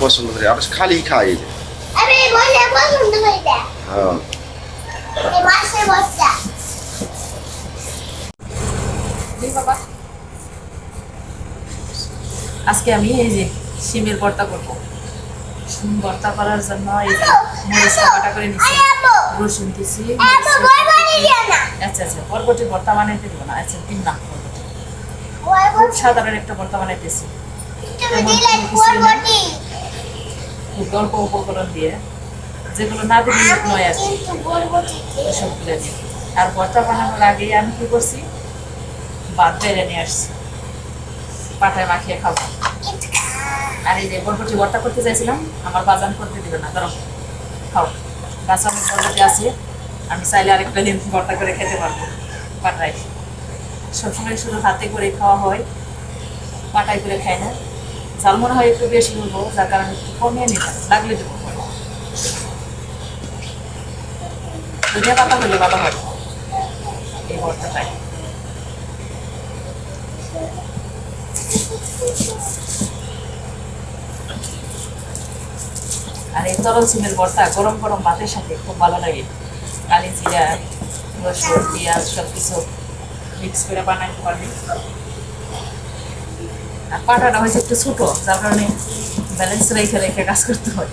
পছন্দ করি আর খালি খাই আমি বসে পছন্দ করি না হ্যাঁ। এই মাছের বস্তা। আজকে আমি এই যে শিমের ভর্তা করব। শিম ভর্তা করার জন্য এই যে মরিচ কাটা করে নিচ্ছি রসুন দিছি আচ্ছা আচ্ছা বরবটি ভর্তা বানাইতে দেবো না। আচ্ছা দিন না। খুব সাধারণ একটা ভর্তা বানাইতেছি। খুব অল্প উপকরণ দিয়ে যেগুলো না দিলে নয় আর কি। সবগুলো দিয়ে আর ভর্তা বানানোর আগে আমি কি করছি? ভাত বেড়ে নিয়ে আসছি। পাটায় মাখিয়ে খাব। আর এই যে বরবটি ভর্তা করতে চাইছিলাম আমার বাজান করতে দিবে না। ধরো খাও। গাছ অনেক বরবটি আছে আমি চাইলে আরেকটা দিন ভর্তা করে খেতে পারব পাটায়। সবসময় শুধু হাতে করে খাওয়া হয় পাটায় করে খাই না। জাল মনে হয় একটু বেশি হব যার কারণে একটু কমিয়ে নিতাম লাগলে দেবো। পাতা হলে ভালো। হয় এই ভর্তাটায় আর এই তরল সিমের ভর্তা গরম গরম ভাতের সাথে খুব ভালো লাগে। কালি জিরা, রসুন, পেঁয়াজ সব কিছু মিক্স করে বানাইতে পারবি। আর পাটাটা হয়েছে একটু ছোটো যার কারণে ব্যালেন্স রেখে রেখে কাজ করতে হয়।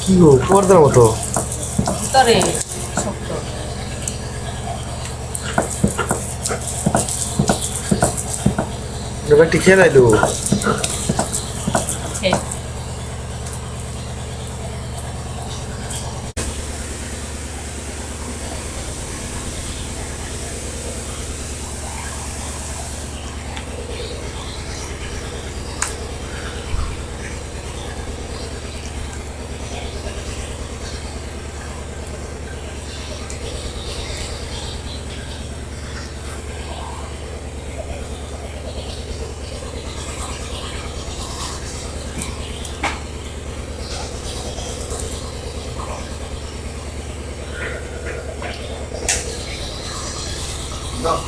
কি গো পর্দার মতো? ভিতরে শক্ত। এবার একটু খেয়ে। নাই Yung